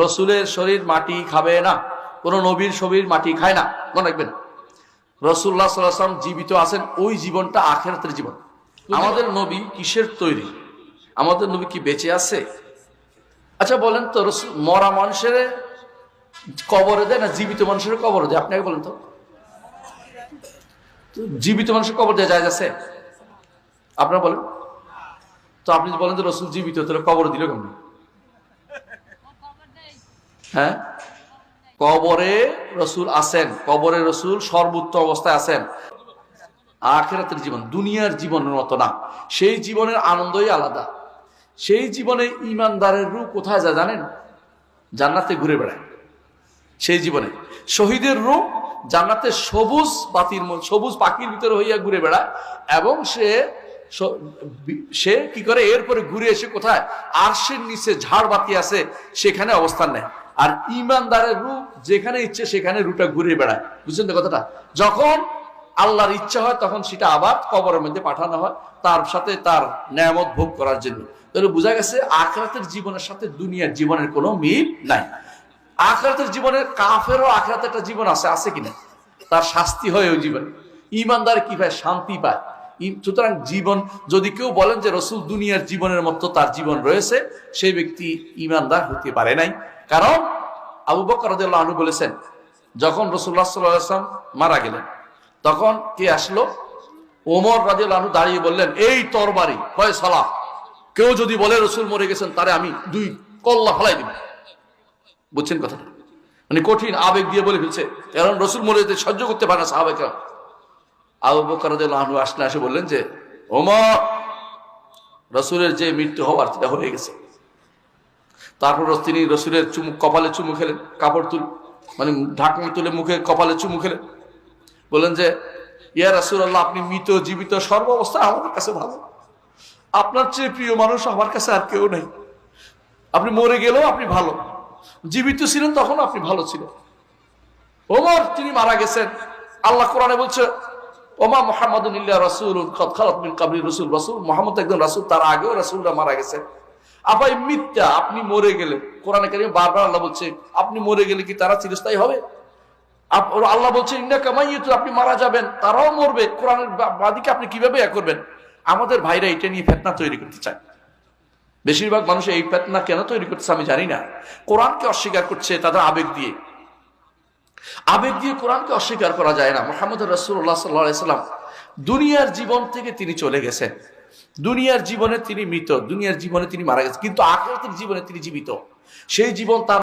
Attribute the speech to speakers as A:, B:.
A: রসুলের শরীর মাটি খাবে না, কোনো নবীর শরীর মাটি খায় না। মনে রাখবেন, রসুল্লাহ সাল্লাম জীবিত আছেন ওই জীবনটা আখেরাতের জীবন। আমাদের নবী কিসের তৈরি? আমাদের নবী কি বেঁচে আছে? আচ্ছা বলেন তো, রসুল মরা মানুষের কবরে দেয় না জীবিত মানুষের কবরে দেয়? আপনাকে বলেন তো। জীবিত মানুষের কবর দেওয়া যায় আছে? আপনারা বলেন। তো আপনি বলেন যে রসুল জীবিত, তাহলে কবর দিল কেমন? হ্যাঁ? কবরে রসুল আছেন, কবরে রসুল সর্বোচ্চ অবস্থায় আছেন। আখেরাতের জীবন, দুনিয়ার জীবনের মতো না। সেই জীবনের আনন্দই আলাদা। সেই জীবনে ইমানদারের রূপ কোথায় যায় জানেন? জান্নাতে ঘুরে বেড়ায়। সেই জীবনে। শহীদের রূপ জান্নাতে সবুজ বাতির সবুজ পাখির ভিতরে হইয়া ঘুরে বেড়ায় এবং সে সে কি করে? এরপরে ঘুরে এসে কোথায়? আরশের নিচে ঝাড় বাতি আছে, সেখানে অবস্থান নেয়। আর ইমানদারের রূপ যেখানে ইচ্ছে, সেখানে রুটা ঘুরে বেড়ায়। বুঝছেন তো কথাটা? যখন আল্লাহর ইচ্ছা হয়, তখন সেটা আবার কবরের মধ্যে পাঠানো হয়, তার সাথে তার নিয়ামত ভোগ করার জন্য। তাহলে বোঝা গেছে, আখরাতের জীবনের সাথে দুনিয়ার জীবনের কোনো মিল নাই। আখরাতের জীবনের কাফেরও আখরাতে একটা জীবন আছে আছে কিনা? তার শাস্তি হয় ওই জীবনে। ইমানদার কি পায় শান্তি পায়? সুতরাং জীবন, যদি কেউ বলেন যে রসুল দুনিয়ার জীবনের মতো তার জীবন রয়েছে, সেই ব্যক্তি ইমানদার হতে পারে নাই। কারণ আবু বকর আনহু বলেছেন, যখন রসুল্লাহ সাল্লাম মারা গেলেন, তখন কে আসলো? ওমর রাদিয়াল্লাহু আনহু দাঁড়িয়ে বললেন, এই তরবারি ফয়সালা কেউ যদি বলে রসুল মরে গেছেন, তারে আমি দুই কল্লা ফেলাই দিব। বুঝছেন কথাটা? মানে কঠিন আবেগ দিয়ে বলে ফেলছে। কারণ রসুল মরে যেতে সহ্য করতে পারে না সাহাবেক আবু বকর আনহু আসলে এসে বললেন যে, ওমর, রসুলের যে মৃত্যু হওয়ার সেটা হয়ে গেছে। তারপর তিনি রসুলের চুমু, কপালে চুমু খেলেন, কাপড় তুল মানে ঢাকনা তুলে মুখে, কপালে চুমু খেলেন। বললেন যে, ইয়া রাসুল আল্লাহ আপনি মৃত, জীবিত, সর্ব অবস্থা আমাদের কাছে ভালো। আপনার চেয়ে প্রিয় মানুষ আমার কাছে আর কেউ নেই। আপনি মরে গেলেও আপনি ভালো। জীবিত ছিলেন তখন আপনি ভালো ছিলেন। ওমর, তিনি মারা গেছেন। আল্লাহ কোরআনে বলছে, ওমা মোহাম্মদ রসুল খালাত মিন কাবলি রসুল। রসুল মোহাম্মদ একজন রসুল, তার আগেও রসুলরা মারা গেছেন আপাই মিথ্যা, আপনি মরে গেলে। কোরআনে কারিমে বারবার আল্লাহ বলছে, আপনি মরে গেলে কি তারা চিরস্থায়ী হবে? আল্লাহ বলছে ইন্না কামাইয়েতু আপনি মারা যাবেন, তারাও মরবে। কোরআনের বাদীকে আপনি কীভাবে ইয়া করবেন? আমাদের ভাইরা এটা নিয়ে ফেতনা তৈরি করতে চায়। বেশিরভাগ মানুষ এই ফেতনা কেন তৈরি করতেছে আমি জানি না। কোরআনকে অস্বীকার করছে তাদের আবেগ দিয়ে। আবেগ দিয়ে কোরআনকে অস্বীকার করা যায় না। মোহাম্মদ রসুল্লাহ সাল্লাম দুনিয়ার জীবন থেকে তিনি চলে গেছেন। দুনিয়ার জীবনে তিনি মৃত, দুনিয়ার জীবনে তিনি মারা গেছেন, কিন্তু আখেরাতের জীবনে তিনি জীবিত। সেই জীবন তার